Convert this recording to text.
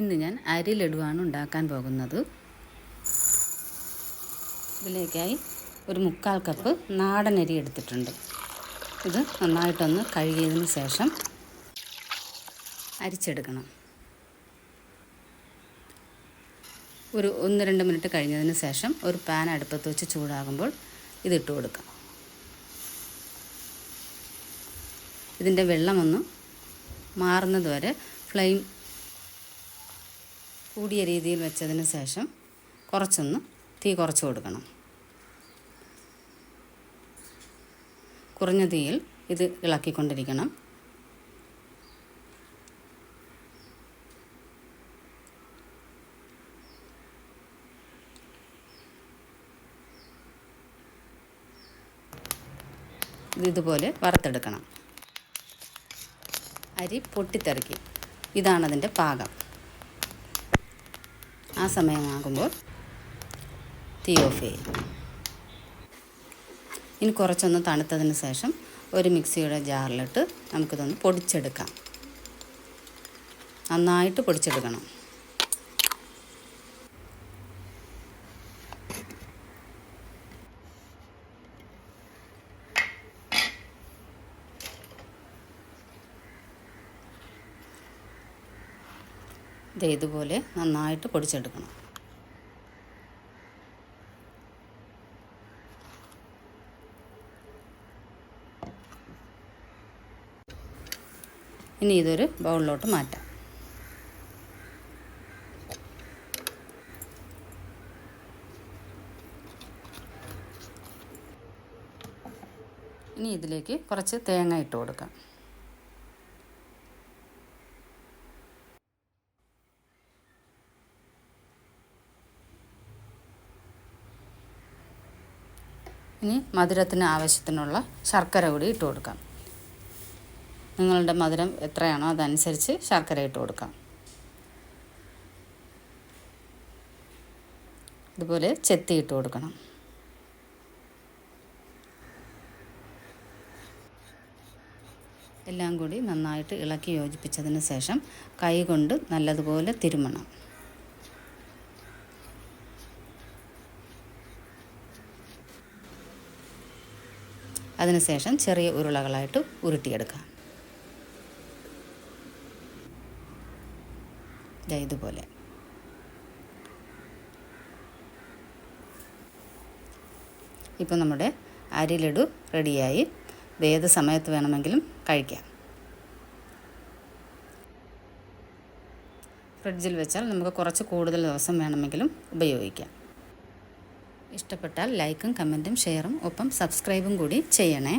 ഇന്ന് ഞാൻ അരി ലഡുവാണ് ഉണ്ടാക്കാൻ പോകുന്നത്. ഇതിലേക്കായി ഒരു മുക്കാൽ കപ്പ് നാടൻ അരി എടുത്തിട്ടുണ്ട്. ഇത് നന്നായിട്ടൊന്ന് കഴുകിയതിന് ശേഷം അരിച്ചെടുക്കണം. ഒരു ഒന്ന് രണ്ട് മിനിറ്റ് കഴിഞ്ഞതിന് ശേഷം ഒരു പാൻ അടുപ്പത്ത് വെച്ച് ചൂടാകുമ്പോൾ ഇതിട്ട് കൊടുക്കാം. ഇതിന്റെ വെള്ളമൊന്ന് മാറുന്നത് വരെ ഫ്ലെയിം കൂടിയ രീതിയിൽ വെച്ചതിന് ശേഷം കുറച്ചൊന്ന് തീ കുറച്ച് കൊടുക്കണം. കുറഞ്ഞ തീയിൽ ഇത് ഇളക്കിക്കൊണ്ടിരിക്കണം. ഇത് ഇതുപോലെ വറുത്തെടുക്കണം. അരി പൊട്ടിത്തെറിക്കും. ഇതാണതിന്റെ പാകം. ആ സമയമാകുമ്പോൾ തീ ഓഫ് ചെയ്യും. ഇനി കുറച്ചൊന്ന് തണുത്തതിന് ശേഷം ഒരു മിക്സിയുടെ ജാറിലിട്ട് നമുക്കിതൊന്ന് പൊടിച്ചെടുക്കാം. നന്നായിട്ട് പൊടിച്ചെടുക്കണം. ഇത് ഇതുപോലെ നന്നായിട്ട് പൊടിച്ചെടുക്കണം. ഇനി ഇതൊരു ബൗളിലോട്ട് മാറ്റാം. ഇനി ഇതിലേക്ക് കുറച്ച് തേങ്ങ ഇട്ട് കൊടുക്കാം. ഇനി മധുരത്തിന് ആവശ്യത്തിനുള്ള ശർക്കര കൂടി ഇട്ട് കൊടുക്കാം. നിങ്ങളുടെ മധുരം എത്രയാണോ അതനുസരിച്ച് ശർക്കര ഇട്ട് കൊടുക്കാം. ഇതുപോലെ ചെത്തി ഇട്ട് കൊടുക്കണം. എല്ലാം കൂടി നന്നായിട്ട് ഇളക്കി യോജിപ്പിച്ചതിന് ശേഷം കൈ കൊണ്ട് നല്ലതുപോലെ തിരുമണം. അതിനുശേഷം ചെറിയ ഉരുളകളായിട്ട് ഉരുട്ടിയെടുക്കാം. ദേ ഇതുപോലെ. ഇപ്പം നമ്മുടെ അരി ലഡു റെഡിയായി. ഏത് സമയത്ത് വേണമെങ്കിലും കഴിക്കാം. ഫ്രിഡ്ജിൽ വെച്ചാൽ നമുക്ക് കുറച്ച് കൂടുതൽ ദിവസം വേണമെങ്കിലും ഉപയോഗിക്കാം. ഇഷ്ടപ്പെട്ടാൽ ലൈക്കും കമന്റും ഷെയറും ഒപ്പം സബ്സ്ക്രൈബും കൂടി ചെയ്യണേ.